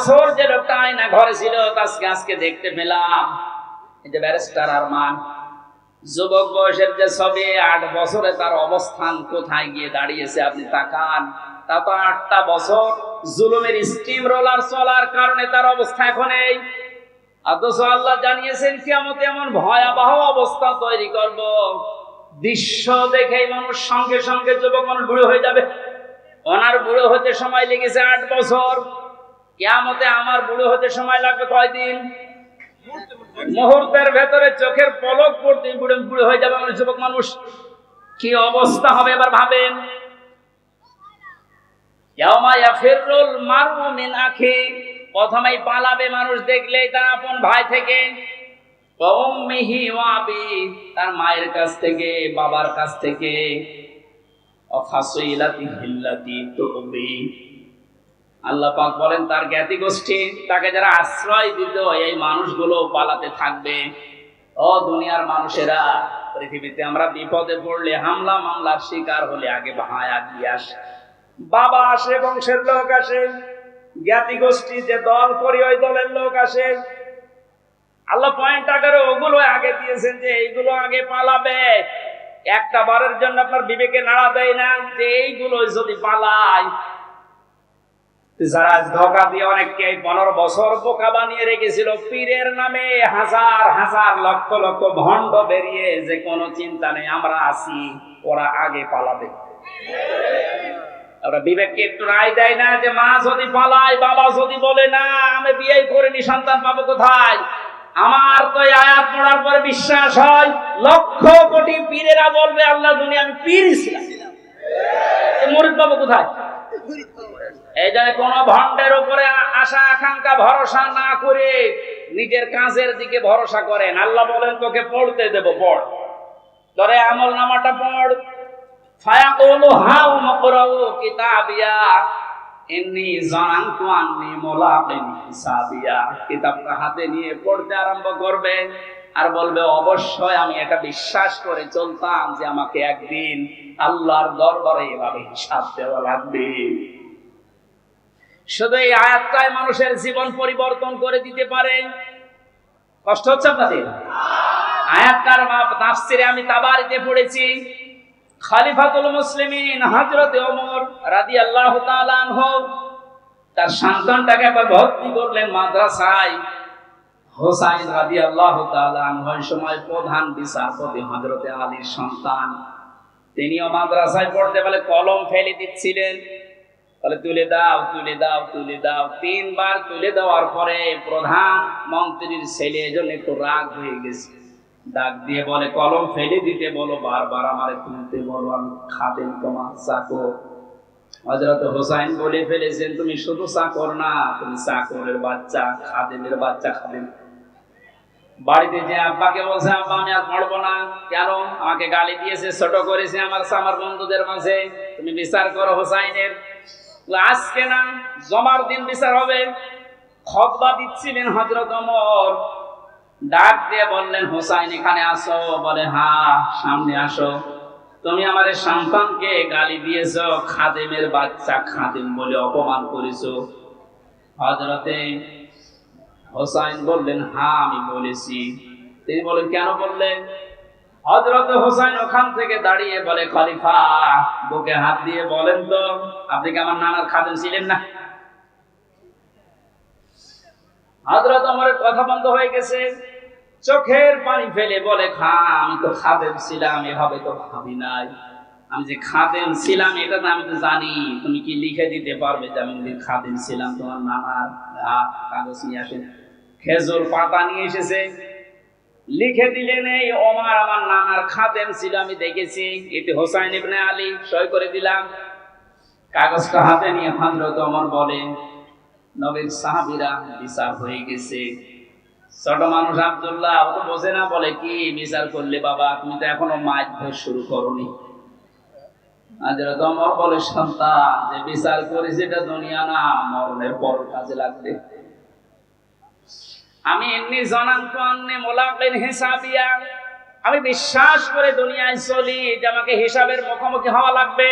বছর যে লোকটা আয়না ঘরে ছিল আজকে আজকে দেখতে পেলাম। এই যে ব্যারিস্টার আরমান, যুবক বয়সের যে ছবি, আট বছরে তার অবস্থান কোথায় গিয়ে দাঁড়িয়েছে আপনি তাকান। তা তো আটটা বছর জুলুমের স্টিম রোলার চলার কারণে তার অবস্থা এখন এই। অথচ আল্লাহ জানিয়েছেন, কিয়ামতে এমন ভয়াবহ অবস্থা তৈরি করব। দৃশ্য দেখেই মানুষ সঙ্গে সঙ্গে যুবক মানুষ বুড়ো হয়ে যাবে। ওনার বুড়ো হতে সময় লেগেছে আট বছর। কিয়ামতে আমার বুড়ো হতে সময় লাগবে কয়দিন? মুহূর্তের ভেতরে চোখের পলক পড়তে বুড়ো বুড়ো হয়ে যাবে আমার যুবক মানুষ। কি অবস্থা হবে এবার ভাবেন? প্রথমেই পালাবে মানুষ দেখলেই তার আপন ভাই থেকে। তার মায়ের কাছ থেকে, বাবার কাছ থেকে। অফাসইলাতি হিল্লাতি আল্লাহ পাক বলেন, তার জ্ঞাতি গোষ্ঠী, তাকে যারা আশ্রয় দিত, এই মানুষগুলো পালাতে থাকবে। ও দুনিয়ার মানুষেরা, পৃথিবীতে আমরা বিপদে পড়লে, হামলা মামলার শিকার হলে আগে ভাই আগিয়ে আসে। বাবা আসে, বংশের লোক আসে। জ্ঞাতি গোষ্ঠী যে দল করি, ওই দলের লোক আসে। আল্লাহ পয়েন্ট আকারে ওগুলো আগে দিয়েছেন যে এইগুলো আগে পালাবে। একটা বারের জন্য আপনার বিবেকে নাড়া দেয় না যে এইগুলো যদি পালায় পনেরো বছর বানিয়ে রেখেছিল, পীরের নামে হাজার হাজার লক্ষ লক্ষ বেরিয়ে যে কোনো চিন্তা নেই বিবেককে একটু রায় দেয় না যে পালায়, বাবা বলে, না, আমি বিয়ে করিনি, সন্তান পাবো কোথায়? আমার তো আয়াত পড়ার পরে বিশ্বাস হয়, লক্ষ কোটি পীরেরা বলবে, আল্লাহ দুনিয়া আমি পীর ছিলাম। মরিদ পাবো কোথায়? এই জন্য কোন ভণ্ডের উপরে আশা, আকাঙ্ক্ষা, ভরসা না করে নিজের কাজের দিকে ভরসা করেন। আল্লাহ বলেন, তোকে পড়তে দেব, পড়। ধরে আমল নামাটা পড়। ফায়াকুলু কিতাবিয়া। হিসাবিয়া। কিতাবটা হাতে নিয়ে পড়তে আরম্ভ করবে। আর বলবে, অবশ্যই আমি এটা বিশ্বাস করে চলতাম যে আমাকে একদিন আল্লাহর দরবারে এভাবে হিসাব দেওয়া লাগবে। শুধু এই আয়াতটাই মানুষের জীবন পরিবর্তন করে দিতে পারে। কষ্ট হচ্ছে আপনাদের? আয়াতটার তাফসিরে আমি তাবারিতে পড়েছি। খালিফাতুল মুসলিমিন হযরত ওমর রাদিয়াল্লাহু তাআলা আনহু তার সন্তানটাকে একবার ভর্তি করলেন মাদ্রাসায়। হোসাইন তাআলা আনহু ওই সময় প্রধান বিচারপতি হযরতে আলীর সন্তান। তিনিও মাদ্রাসায় পড়তে বলে কলম ফেলে দিচ্ছিলেন। বলে, তুলে দাও তুলে দাও তুলে দাও। তিনবার তুলে দেওয়ার পরে প্রধান মন্ত্রীর ছেলে এজন্য একটু রাগ হয়ে গেছে। ডাক দিয়ে বলে, কলম ফেলে দিতে বলো, বারবার আমারে তুলতে বলো, আমি খাদেন তোমার চাকর। হজরত হোসাইন বলে ফেলেছেন, তুমি শুধু চাকর না, তুমি চাকরের বাচ্চা, খাদেমের বাচ্চা খাদেম। বাড়িতে যে আব্বাকে বলছে, আব্বা, আমি আর পড়ব না। কেন? আমাকে গালি দিয়েছে, ছোট করেছে আমার আমার বন্ধুদের মাঝে। তুমি বিচার করো হোসাইনের। আজকে না, জমার দিন বিচার হবে। খতবা দিচ্ছিলেন হজরত অমর ডাক দিয়ে বললেন, হোসাইন, এখানে আসো। বলে, হা, সামনে আসো। তুমি আমার সন্তানকে গালি দিয়েছ, খাদেমের বাচ্চা খাদেম বলে অপমান করেছ। হজরতে হোসাইন বললেন হ্যাঁ আমি বলেছি। তিনি বলেন, কেন বললেন? হজরত হোসাইন ওখান থেকে দাঁড়িয়ে বলে, খলিফা, বুকে হাত দিয়ে বলেন তো, আপনি কি আমার নানার খাদেম ছিলেন না? হজরত আমার কথা বন্ধ হয়ে গেছে। চোখের পানি ফেলে বলে, খা, আমি তো খাদেম ছিলাম, এভাবে তো ভাবি নাই। আমি যে খাদেম ছিলাম, এটা তো আমি তো জানি। তুমি কি লিখে দিতে পারবে যে আমি খাদেম ছিলাম তোমার নানার? কাগজ নিয়ে আসেন। খেজুর পাতা নিয়ে এসেছে। লিখে দিলেন, এই ওমার, আমার নানার খাদেম ছিল, আমি দেখেছি। এতে হোসাইন ইবনে আলী সই করে দিলাম। কাগজটা হাতে নিয়ে হজরত ওমর বলেন নবীর সাহাবিরা বিচার হয়ে গেছে। ছোট মানুষ আব্দুল্লাহ, ও তো বোঝে না, বলে কি বিচার করলে বাবা, তুমি তো এখনও মাছ ধর শুরু করনি। হজরত ওমর বলে, সন্তান, যে বিচার করেছে এটা দুনিয়া না, মরণের পর কাজে লাগবে। আমি এমনি জনান্ত হিসাবিয়া। আমি বিশ্বাস করে দুনিয়ায় চলি যে আমাকে হিসাবের মুখোমুখি হওয়া লাগবে।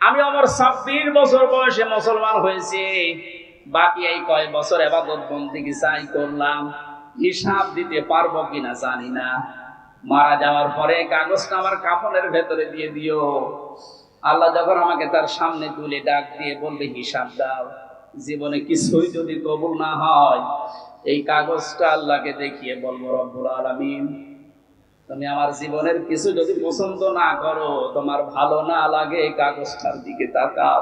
আমি আমার ছাব্বিশ বছর বয়সে মুসলমান হয়েছি। বাকি এই কয় বছর এবাদত বন্দিকে চাই করলাম? হিসাব দিতে পারব কিনা জানি না। মারা যাওয়ার পরে কাগজটা আমার কাফনের ভেতরে দিয়ে দিও। আল্লাহ যখন আমাকে তার সামনে তুলে ডাক দিয়ে বললে, হিসাব দাও। জীবনে কিছুই যদি কবুল না হয়, এই কাগজটা আল্লাহকে দেখিয়ে বলব, রব্বুল আলামিন, তুমি আমার জীবনের কিছু যদি পছন্দ না করো, তোমার ভালো না লাগে, এই কাগজটার দিকে তাকাও।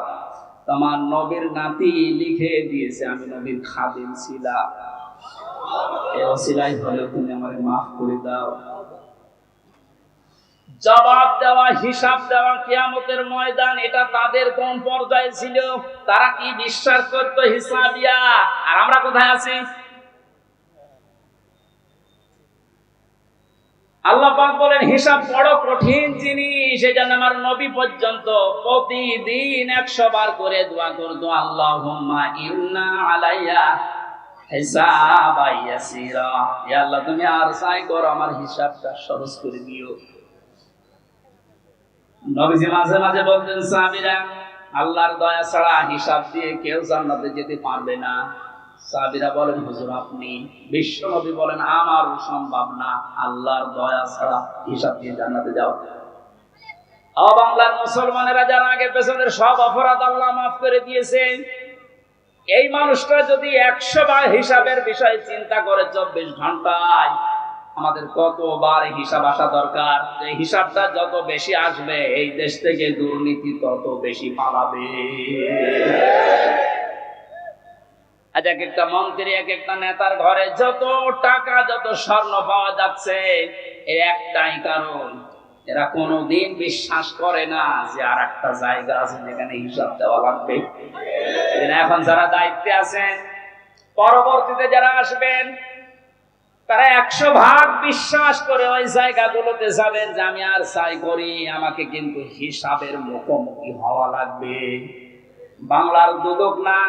তোমার নবীর নাতি লিখে দিয়েছে, আমি নবীর খাদিম ছিলাম। এই অসিলাই হলে তুমি আমাকে মাফ করে দাও। জবাব দেওয়া, হিসাব দেওয়া কিয়ামতের ময়দান, এটা তাদের কোন পর্যায়ে ছিল? তারা কি বিশ্বাস করতো হিসাবিয়া? আর আমরা কোথায় আছি? আল্লাহ বলেন, হিসাব বড় কঠিন জিনিস আমার নবী পর্যন্ত প্রতিদিন একশো বার করে দোয়া করতো ইন্না আলাইয়া হিসাব আল্লাহ, তুমি আর সাই করো, আমার হিসাবটা সহজ করে দিও। নবীজি মাঝে মাঝে বলতেন সাহাবীরা আল্লাহর দয়া ছাড়া হিসাব দিয়ে কেউ জান্নাতে যেতে পারবে না। সাহাবীরা বলেন, হুজুর, আপনি বিশ্ব নবী বলেন, আমার সম্ভব না। আল্লাহর দয়া ছাড়া হিসাব দিয়ে জান্নাতে যাওয়া বাংলার মুসলমানেরা যারা আগে পেছনের সব অপরাধ আল্লাহ মাফ করে দিয়েছেন, এই মানুষটা যদি একশো বার হিসাবের বিষয়ে চিন্তা করে চব্বিশ ঘন্টায় আমাদের কতবার হিসাব আসা দরকার? এই হিসাবটা যত বেশি আসবে, এই দেশ থেকে দুর্নীতি তত বেশি পালাবে। আজ এক একটা মন্ত্রী, এক একটা নেতার ঘরে যত টাকা, যত স্বর্ণ পাওয়া যাচ্ছে, এর একটাই কারণ, এরা কোনোদিন বিশ্বাস করে না যে আর একটা জায়গা আছে যেখানে হিসাব দেওয়া লাগবে। এখন যারা দায়িত্বে আছেন, পরবর্তীতে যারা আসবেন তারা একশো ভাগ বিশ্বাস করে ওই জায়গাগুলোতে যাবেন যে আমি আর চাই করি, আমাকে কিন্তু হিসাবের মুখোমুখি হওয়া লাগবে। বাংলার দুদক না,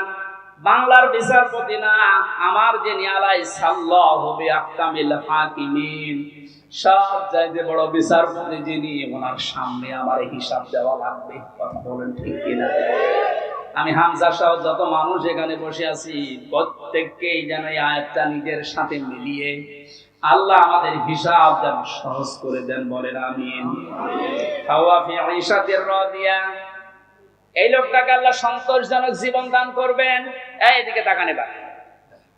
বাংলার বিচারপতি না, আমার যে নিয়ালাই সাল্লাহ হবে আকামিল হাকিমিন, সব চাইতে বড় বিচারপতি যিনি, ওনার সামনে আমার হিসাব দেওয়া লাগবে। কথা বলেন ঠিক কিনা? আমি হামজা সহ যত মানুষ এখানে বসে আছি, প্রত্যেককেই যেন এই আয়াতটা নিজের সাথে মিলিয়ে আল্লাহ আমাদের হিসাব যেন সহজ করে দেন, বলেন ঈশাতির এই লোকটাকে আল্লাহ সন্তোষজনক জীবন দান করবেন। এদিকে তাকানে বা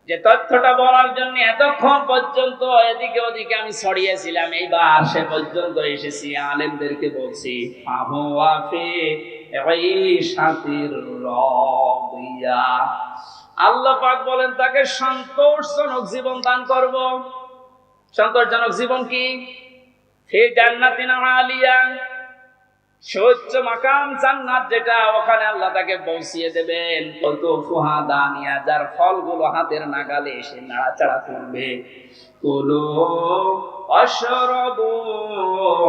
যে তথ্যটা বলার জন্য এতক্ষণ পর্যন্ত এদিকে ওদিকে আমি ছড়িয়েছিলাম, এইবার সে পর্যন্ত এসেছি, আলেমদেরকে বলছি রাদিয়া আল্লাহ পাক বলেন, তাকে সন্তোষজনক জীবন দান করব। সন্তোষজনক জীবন কি? আলিয়া, সহ্য মাকাম জান্নাত যেটা, ওখানে আল্লাহ তাকে পৌঁছিয়ে দেবেন। কত ফুহা দানিয়া, যার ফলগুলো হাতের নাগালে এসে নাড়াচাড়া করবে। কুলু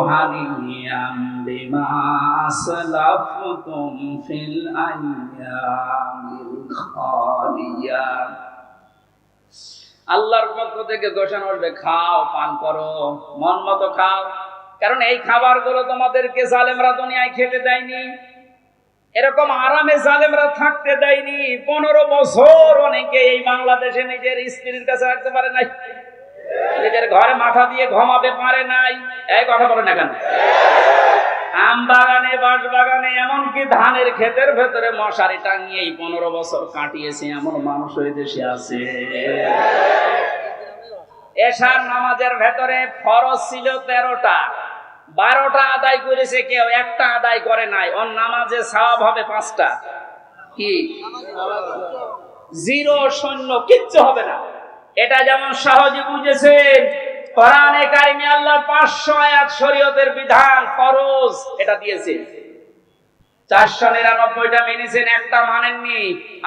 হানিয়াম। বিমা আসলাফতুম ফিল আইয়ামিল খালিয়া আল্লাহর পক্ষ থেকে ঘোষণা আসবে খাও, পান করো, মন মতো খাও। কারণ এই খাবারগুলো তোমাদেরকে জালেমরা দুনিয়ায় খেতে দেয়নি। এরকম আরামে জালেমরা থাকতে দেয়নি। পনেরো বছর অনেকে এই বাংলাদেশে নিজের স্ত্রীর কাছে রাখতে পারে নাই। নিজের ঘরে মাথা দিয়ে ঘুমাবে পারে নাই। এই কথা বলে না কেন? আম বাগানে, বাঁশ বাগানে, এমনকি ধানের ক্ষেতের ভেতরে মশারি টাঙিয়ে এই পনেরো বছর কাটিয়েছে এমন মানুষ ওই দেশে আছে। এশার নামাজের ভেতরে ফরজ ছিল তেরোটা। বারোটা আদায় করেছে কেউ, একটা আদায় করে নাই। ওর নামাজে সওয়াব হবে পাঁচটা। কি? জিরো শূন্য কিচ্ছু হবে না। এটা যেমন সহজে বুঝেছেন কোরআনে কারিমে আল্লাহ পাঁচশো আয়াত শরীয়তের বিধান, ফরজ, এটা দিয়েছে। চারশো নিরানব্বইটা মেনেছেন একটা মানেননি।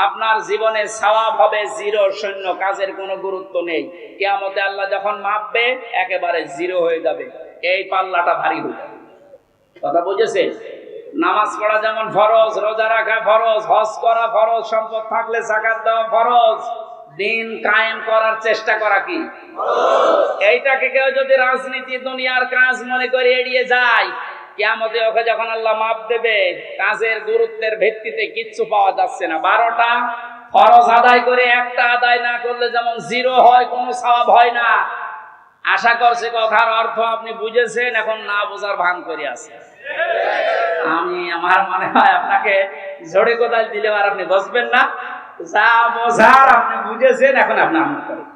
আপনার জীবনে সওয়াব হবে জিরো, শূন্য, কাজের কোনো গুরুত্ব নেই। কেয়ামতে আল্লাহ যখন মাপবে, একেবারে জিরো হয়ে যাবে। এই পাল্লাটা ভারী হয়ে কথা বুঝেছে নামাজ পড়া যেমন ফরজ, রোজা রাখা ফরজ, হজ করা ফরজ, সম্পদ থাকলে জাকাত দেওয়া ফরজ। দিন কায়েম করার চেষ্টা করা কি? এইটাকে কেউ যদি রাজনীতি, দুনিয়ার কাজ মনে করে এড়িয়ে যায়, কেয়ামতে ওকে যখন আল্লাহ মাপ দেবে, কাজের গুরুত্বের ভিত্তিতে কিচ্ছু পাওয়া যাচ্ছে না। বারোটা ফরজ আদায় করে একটা আদায় না করলে যেমন জিরো হয়, কোনো সওয়াব হয় না। আশা করছে কথার অর্থ আপনি বুঝেছেন, এখন না বোঝার ভান করে আছে। আমি, আমার মনে হয় আপনাকে জোরে কোদাল দিলে আর আপনি বসবেন না। যা বোঝার আপনি বুঝেছেন এখন আপনি আমল করেন।